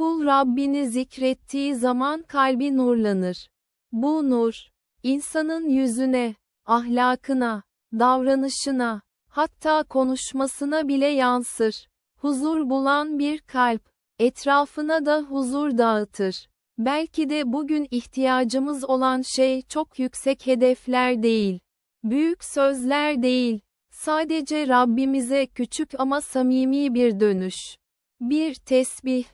Kul Rabbini zikrettiği zaman kalbi nurlanır. Bu nur, insanın yüzüne, ahlakına, davranışına, hatta konuşmasına bile yansır. Huzur bulan bir kalp, etrafına da huzur dağıtır. Belki de bugün ihtiyacımız olan şey çok yüksek hedefler değil, büyük sözler değil, sadece Rabbimize küçük ama samimi bir dönüş. Bir tesbih,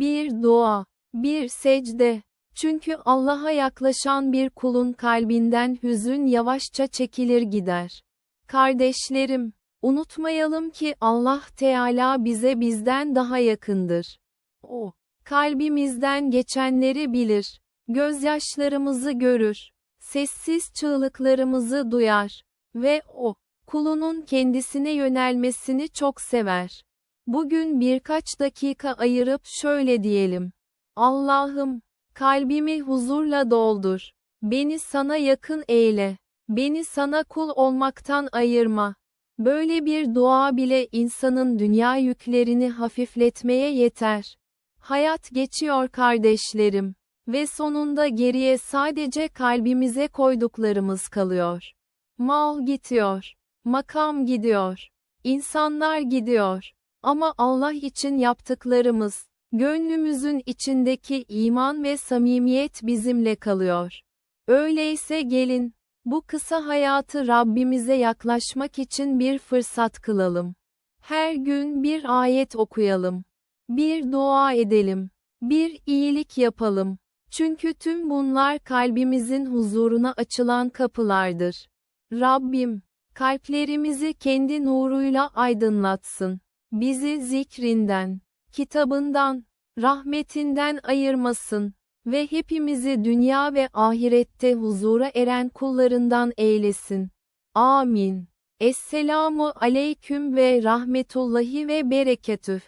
bir dua, bir secde. Çünkü Allah'a yaklaşan bir kulun kalbinden hüzün yavaşça çekilir gider. Kardeşlerim, unutmayalım ki Allah Teala bize bizden daha yakındır. O, kalbimizden geçenleri bilir, gözyaşlarımızı görür, sessiz çığlıklarımızı duyar ve o, kulunun kendisine yönelmesini çok sever. Bugün birkaç dakika ayırıp şöyle diyelim. Allah'ım, kalbimi huzurla doldur. Beni sana yakın eyle. Beni sana kul olmaktan ayırma. Böyle bir dua bile insanın dünya yüklerini hafifletmeye yeter. Hayat geçiyor kardeşlerim ve sonunda geriye sadece kalbimize koyduklarımız kalıyor. Mal gidiyor, makam gidiyor, insanlar gidiyor. Ama Allah için yaptıklarımız, gönlümüzün içindeki iman ve samimiyet bizimle kalıyor. Öyleyse gelin, bu kısa hayatı Rabbimize yaklaşmak için bir fırsat kılalım. Her gün bir ayet okuyalım. Bir dua edelim. Bir iyilik yapalım. Çünkü tüm bunlar kalbimizin huzuruna açılan kapılardır. Rabbim, kalplerimizi kendi nuruyla aydınlatsın. Bizi zikrinden, kitabından, rahmetinden ayırmasın ve hepimizi dünya ve ahirette huzura eren kullarından eylesin. Amin. Esselamu aleyküm ve rahmetullahi ve bereketüh.